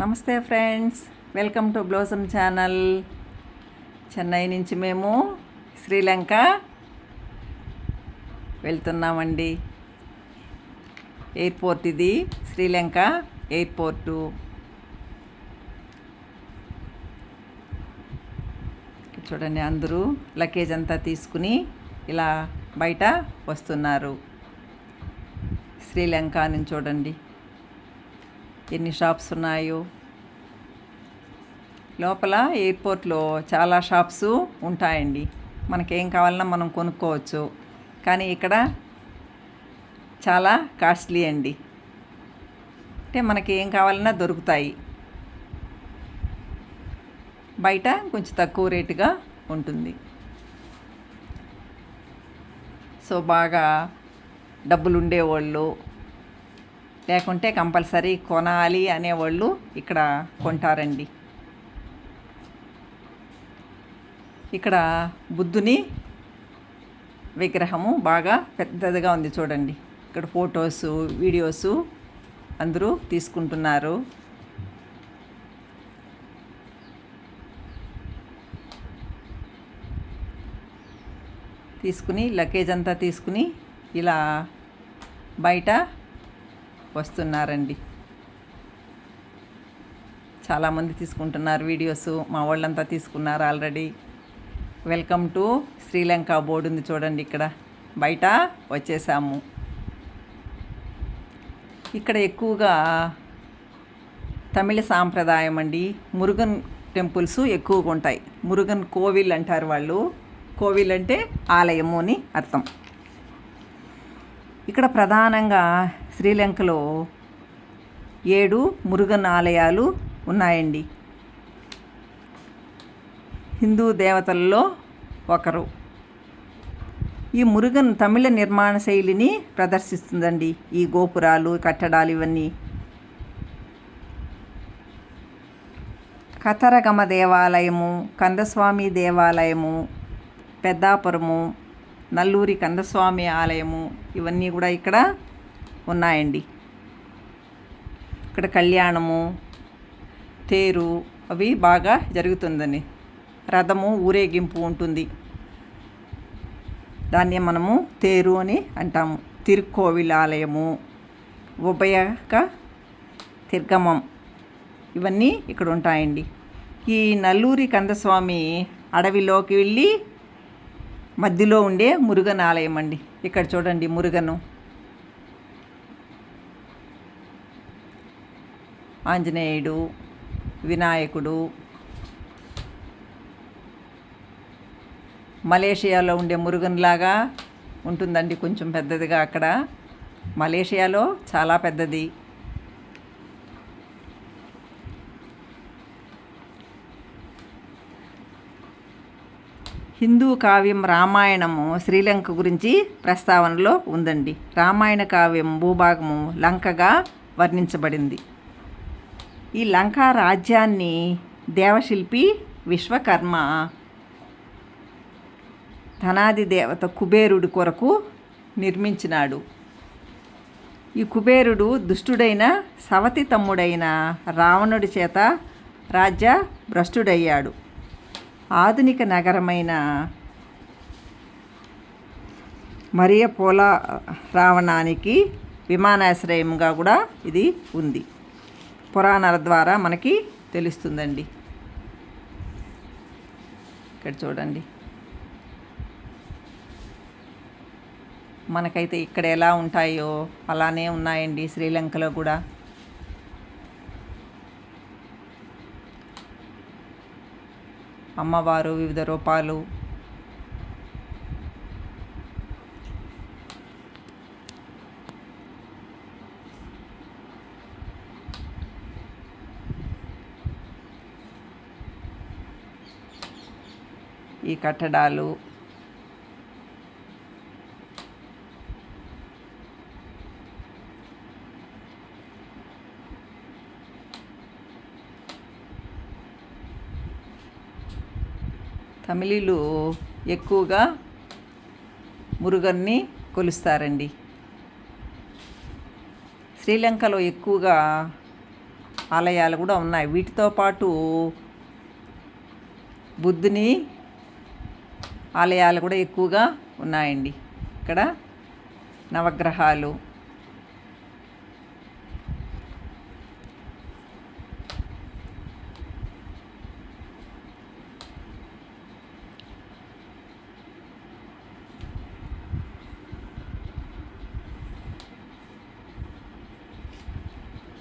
నమస్తే friends. Welcome to Blossom channel. Chennai నుంచి మేము శ్రీలంక వెళ్తున్నామండి. ఎయిర్పోర్ట్ ఇది శ్రీలంక ఎయిర్పోర్టు. చూడండి అందరూ లగేజ్ అంతా తీసుకుని ఇలా బయట వస్తున్నారు. శ్రీలంక నుంచి చూడండి. ఎన్ని షాప్స్ ఉన్నాయో. లోపల ఎయిర్పోర్ట్లో చాలా షాప్స్ ఉంటాయండి. మనకేం కావాలన్నా మనం కొనుక్కోవచ్చు. కానీ ఇక్కడ చాలా కాస్ట్లీ అండి. అంటే మనకి ఏం కావాలన్నా దొరుకుతాయి. బయట కొంచెం తక్కువ రేటుగా ఉంటుంది. సో బాగా డబ్బులు ఉండేవాళ్ళు లేకుంటే కంపల్సరీ కొనాలి అనేవాళ్ళు ఇక్కడ కొంటారండి. ఇక్కడ బుద్ధుని విగ్రహము బాగా పెద్దదిగా ఉంది చూడండి. ఇక్కడ ఫొటోస్ వీడియోస్ అందరూ తీసుకుంటున్నారు. తీసుకుని లగేజ్ అంతా తీసుకుని ఇలా బయట వస్తున్నారండి. చాలామంది తీసుకుంటున్నారు వీడియోస్ మా వాళ్ళంతా తీసుకున్నారు already. Welcome to Sri Lanka board ఉంది చూడండి ఇక్కడ. బయట వచ్చేసాము. ఇక్కడ ఎక్కువగా తమిళ సాంప్రదాయం అండి. మురుగన్ టెంపుల్స్ ఎక్కువగా ఉంటాయి. మురుగన్ కోవిల్ అంటారు వాళ్ళు. కోవిల్ అంటే ఆలయము అని అర్థం. ఇక్కడ ప్రధానంగా శ్రీలంకలో ఏడు మురుగన్ ఆలయాలు ఉన్నాయండి. హిందూ దేవతల్లో ఒకరు. ఈ మురుగన్ తమిళ నిర్మాణ శైలిని ప్రదర్శిస్తుందండి. ఈ గోపురాలు కట్టడాలు ఇవన్నీ. కతరగమ దేవాలయము కందస్వామి దేవాలయము పెద్దాపురము నల్లూరి కందస్వామి ఆలయము ఇవన్నీ కూడా ఇక్కడ ఉన్నాయండి. ఇక్కడ కళ్యాణము తేరు అవి బాగా జరుగుతుందని రథము ఊరేగింపు ఉంటుంది. దాన్ని మనము తేరు అని అంటాము. తిరుక్కోవిల్ ఆలయము ఉభయక తిర్గమం ఇవన్నీ ఇక్కడ ఉంటాయండి. ఈ నల్లూరి కందస్వామి అడవిలోకి వెళ్ళి మధ్యలో ఉండే మురుగన్ ఆలయం అండి ఇక్కడ చూడండి మురుగను. ఆంజనేయుడు వినాయకుడు. మలేషియాలో ఉండే మురుగన్లాగా ఉంటుందండి కొంచెం పెద్దదిగా అక్కడ. మలేషియాలో చాలా పెద్దది. హిందూ కావ్యం రామాయణము శ్రీలంక గురించి ప్రస్తావనలో ఉందండి. రామాయణ కావ్యం భూభాగము లంకగా వర్ణించబడింది. ఈ లంకా రాజ్యాన్ని దేవశిల్పి విశ్వకర్మ ధనాది దేవత కుబేరుడి కొరకు నిర్మించినాడు. ఈ కుబేరుడు దుష్టుడైన సవతి తమ్ముడైన రావణుడి చేత రాజ్య భ్రష్టుడయ్యాడు. ఆధునిక నగరమైన మరియ పోల రావణానికి విమానాశ్రయంగా కూడా ఇది ఉంది. పురాణాల ద్వారా మనకి తెలుస్తుందండి. ఇక్కడ చూడండి. మనకైతే ఇక్కడ ఎలా ఉంటాయో అలానే ఉన్నాయండి శ్రీలంకలో కూడా. అమ్మవారు వివిధ రూపాలు ఈ కట్టడాలు. తమిళీలు ఎక్కువగా మురుగన్ని కొలుస్తారండి. శ్రీలంకలో ఎక్కువగా ఆలయాలు కూడా ఉన్నాయి. వీటితో పాటు బుద్ధుని ఆలయాలు కూడా ఎక్కువగా ఉన్నాయండి. ఇక్కడ నవగ్రహాలు.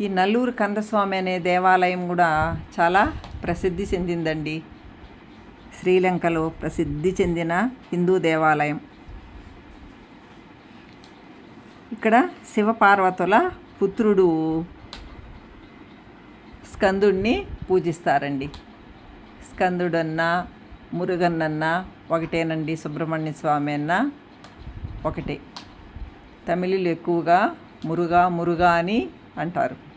ఈ నల్లూరు కందస్వామి అనే దేవాలయం కూడా చాలా ప్రసిద్ధి చెందిందండి. శ్రీలంకలో ప్రసిద్ధి చెందిన హిందూ దేవాలయం. ఇక్కడ శివపార్వతుల పుత్రుడు స్కందుడిని పూజిస్తారండి. స్కందుడన్నా మురుగన్నన్నా ఒకటేనండి సుబ్రహ్మణ్య స్వామి అన్న ఒకటే. తమిళులు ఎక్కువగా మురుగా మురుగా అని అంటారు.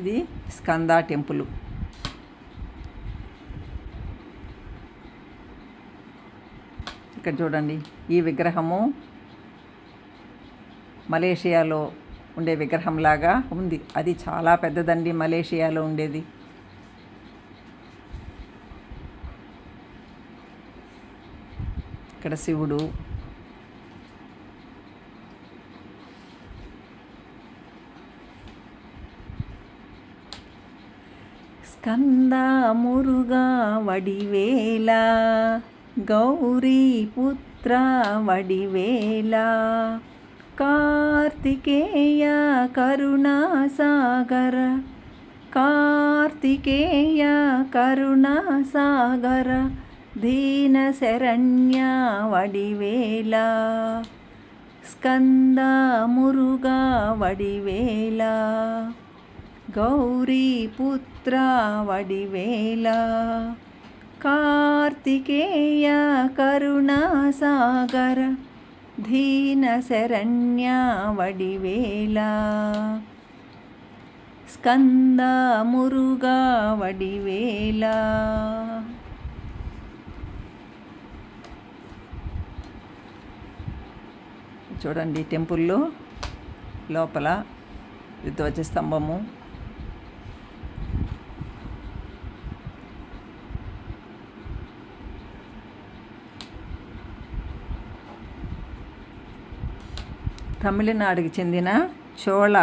ఇది స్కంద టెంపుల్. ఇక్కడ చూడండి ఈ విగ్రహము మలేషియాలో ఉండే విగ్రహంలాగా ఉంది. అది చాలా పెద్దదండి మలేషియాలో ఉండేది. ఇక్కడ శివుడు కందా మురుగా వడివేల గౌరీ పుత్ర వడివేల కార్తికేయ కరుణాసాగర కార్తికేయ కరుణాసాగర దీనశరణ్య వడివేల స్కంద మురుగా వడివేల గౌరీపుత్ర వడివేల కార్తికేయ కరుణాసాగర దీనశరణ్య వడివేల స్కంద మురుగా వడివేల చూడండి టెంపుల్లో లోపల ధ్వజ స్తంభము తమిళనాడుకి చెందిన చోళ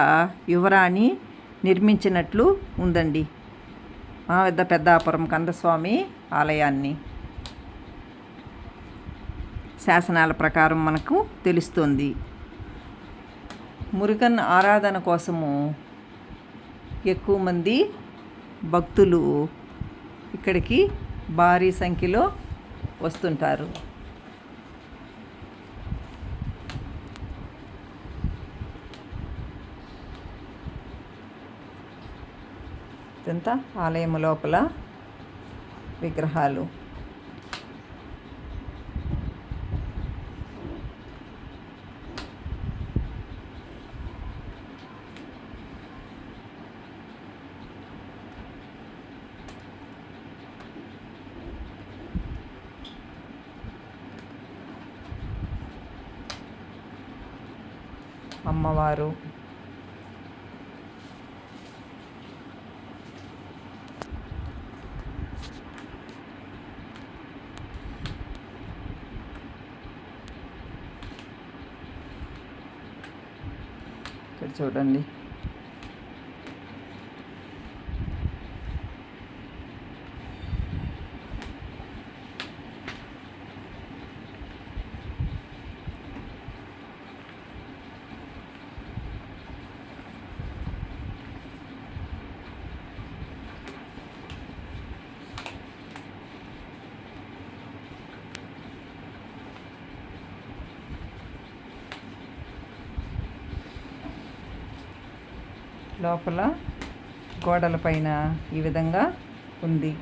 యువరాణి నిర్మించినట్లు ఉందండి. మా పెద్ద పెద్దాపురం కందస్వామి ఆలయాన్ని. శాసనాల ప్రకారం మనకు తెలుస్తుంది. మురుగన్ ఆరాధన కోసము ఎక్కువ మంది భక్తులు ఇక్కడికి భారీ సంఖ్యలో వస్తుంటారు. ఇదంతా ఆలయం లోపల విగ్రహాలు. అమ్మవారు ఇక్కడ చూడండి. లోపల గోడల పైన ఈ విధంగా ఉంది.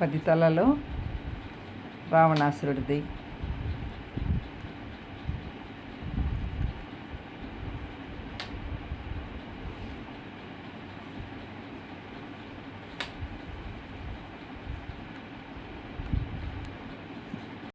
పది తలలో రావణాసురుడిది.